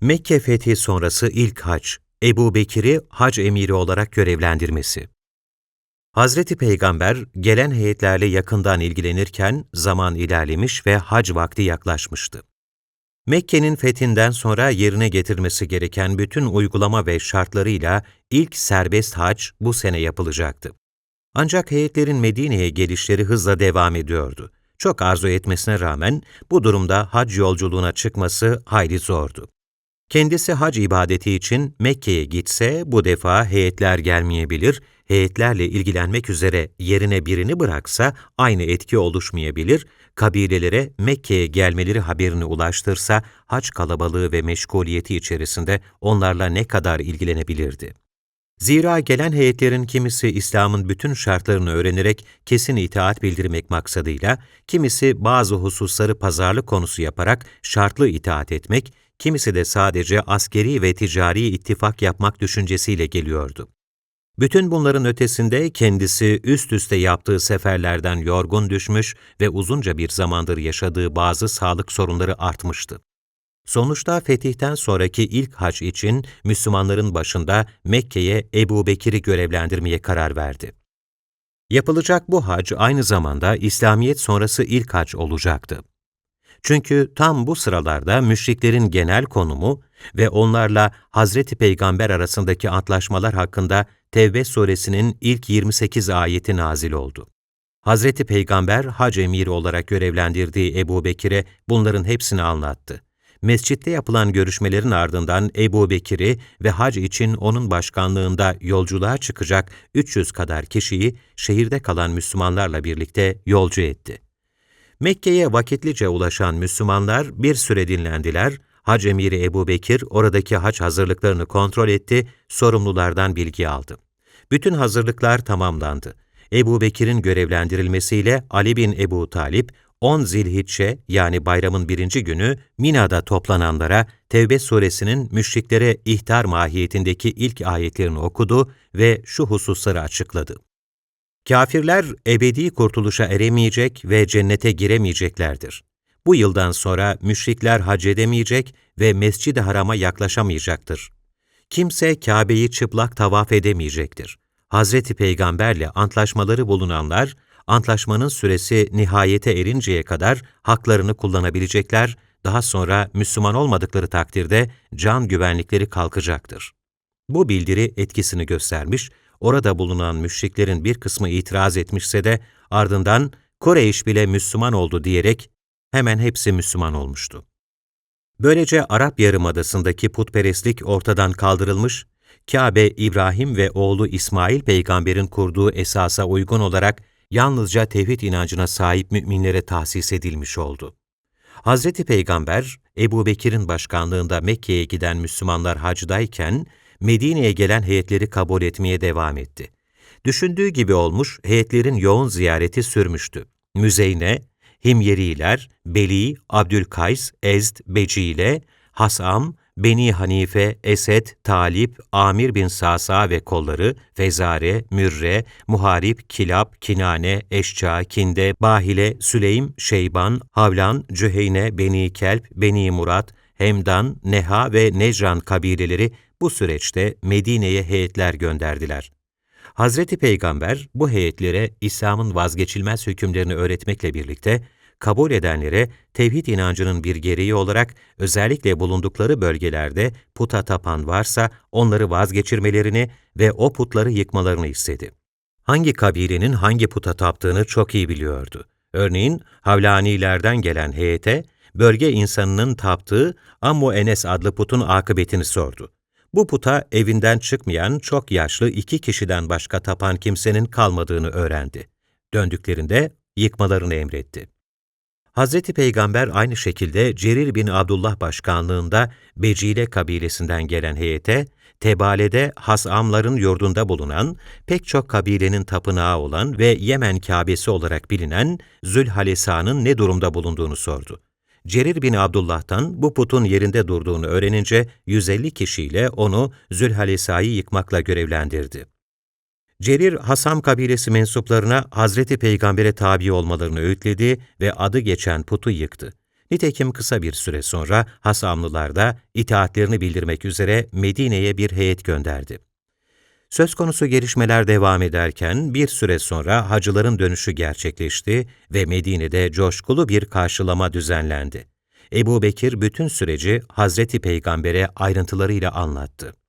Mekke fethi sonrası ilk hac, Ebu Bekir'i hac emiri olarak görevlendirmesi. Hazreti Peygamber gelen heyetlerle yakından ilgilenirken zaman ilerlemiş ve hac vakti yaklaşmıştı. Mekke'nin fethinden sonra yerine getirmesi gereken bütün uygulama ve şartlarıyla ilk serbest hac bu sene yapılacaktı. Ancak heyetlerin Medine'ye gelişleri hızla devam ediyordu. Çok arzu etmesine rağmen bu durumda hac yolculuğuna çıkması hayli zordu. Kendisi hac ibadeti için Mekke'ye gitse bu defa heyetler gelmeyebilir, heyetlerle ilgilenmek üzere yerine birini bıraksa aynı etki oluşmayabilir, kabilelere Mekke'ye gelmeleri haberini ulaştırsa hac kalabalığı ve meşguliyeti içerisinde onlarla ne kadar ilgilenebilirdi. Zira gelen heyetlerin kimisi İslam'ın bütün şartlarını öğrenerek kesin itaat bildirmek maksadıyla, kimisi bazı hususları pazarlık konusu yaparak şartlı itaat etmek, kimisi de sadece askeri ve ticari ittifak yapmak düşüncesiyle geliyordu. Bütün bunların ötesinde kendisi üst üste yaptığı seferlerden yorgun düşmüş ve uzunca bir zamandır yaşadığı bazı sağlık sorunları artmıştı. Sonuçta fetihten sonraki ilk hac için Müslümanların başında Mekke'ye Ebu Bekir'i görevlendirmeye karar verdi. Yapılacak bu hac aynı zamanda İslamiyet sonrası ilk hac olacaktı. Çünkü tam bu sıralarda müşriklerin genel konumu ve onlarla Hazreti Peygamber arasındaki antlaşmalar hakkında Tevbe suresinin ilk 28 ayeti nazil oldu. Hazreti Peygamber hac emiri olarak görevlendirdiği Ebu Bekir'e bunların hepsini anlattı. Mescitte yapılan görüşmelerin ardından Ebu Bekir'i ve hac için onun başkanlığında yolculuğa çıkacak 300 kadar kişiyi şehirde kalan Müslümanlarla birlikte yolcu etti. Mekke'ye vakitlice ulaşan Müslümanlar bir süre dinlendiler, Hac emiri Ebu Bekir oradaki hac hazırlıklarını kontrol etti, sorumlulardan bilgi aldı. Bütün hazırlıklar tamamlandı. Ebu Bekir'in görevlendirilmesiyle Ali bin Ebu Talip, 10 Zilhicce yani bayramın birinci günü Mina'da toplananlara Tevbe suresinin müşriklere ihtar mahiyetindeki ilk ayetlerini okudu ve şu hususları açıkladı. Kafirler ebedi kurtuluşa eremeyecek ve cennete giremeyeceklerdir. Bu yıldan sonra müşrikler hac edemeyecek ve Mescid-i Haram'a yaklaşamayacaktır. Kimse Kabe'yi çıplak tavaf edemeyecektir. Hazreti Peygamberle antlaşmaları bulunanlar, antlaşmanın süresi nihayete erinceye kadar haklarını kullanabilecekler, daha sonra Müslüman olmadıkları takdirde can güvenlikleri kalkacaktır. Bu bildiri etkisini göstermiş, orada bulunan müşriklerin bir kısmı itiraz etmişse de ardından Kureyş bile Müslüman oldu diyerek hemen hepsi Müslüman olmuştu. Böylece Arap Yarımadası'ndaki putperestlik ortadan kaldırılmış, Kabe, İbrahim ve oğlu İsmail peygamberin kurduğu esasa uygun olarak yalnızca tevhid inancına sahip müminlere tahsis edilmiş oldu. Hazreti Peygamber, Ebu Bekir'in başkanlığında Mekke'ye giden Müslümanlar hacdayken, Medine'ye gelen heyetleri kabul etmeye devam etti. Düşündüğü gibi olmuş, heyetlerin yoğun ziyareti sürmüştü. Müzeyne, Himyeriler, Beli, Abdülkays, Ezd, Becile, Hasam, Beni Hanife, Esed, Talip, Amir bin Sasa ve kolları, Fezare, Mürre, Muharip, Kilab, Kinane, Eşça, Kinde, Bahile, Süleym, Şeyban, Havlan, Cüheyne, Beni Kelp, Beni Murat, Hemdan, Neha ve Necran kabileleri bu süreçte Medine'ye heyetler gönderdiler. Hazreti Peygamber bu heyetlere İslam'ın vazgeçilmez hükümlerini öğretmekle birlikte kabul edenlere tevhid inancının bir gereği olarak özellikle bulundukları bölgelerde puta tapan varsa onları vazgeçirmelerini ve o putları yıkmalarını istedi. Hangi kabilenin hangi puta taptığını çok iyi biliyordu. Örneğin Havlanilerden gelen heyete bölge insanının taptığı Ammu Enes adlı putun akıbetini sordu. Bu puta evinden çıkmayan çok yaşlı iki kişiden başka tapan kimsenin kalmadığını öğrendi. Döndüklerinde yıkmalarını emretti. Hz. Peygamber aynı şekilde Cerir bin Abdullah başkanlığında Becile kabilesinden gelen heyete, Tebale'de Hasamların yurdunda bulunan, pek çok kabilenin tapınağı olan ve Yemen Kâbesi olarak bilinen Zülhalesa'nın ne durumda bulunduğunu sordu. Cerir bin Abdullah'tan bu putun yerinde durduğunu öğrenince 150 kişiyle onu Zülhalesa'yı yıkmakla görevlendirdi. Cerir, Hasam kabilesi mensuplarına Hazreti Peygamber'e tabi olmalarını öğütledi ve adı geçen putu yıktı. Nitekim kısa bir süre sonra Hasamlılar da itaatlerini bildirmek üzere Medine'ye bir heyet gönderdi. Söz konusu gelişmeler devam ederken bir süre sonra hacıların dönüşü gerçekleşti ve Medine'de coşkulu bir karşılama düzenlendi. Ebu Bekir bütün süreci Hazreti Peygamber'e ayrıntılarıyla anlattı.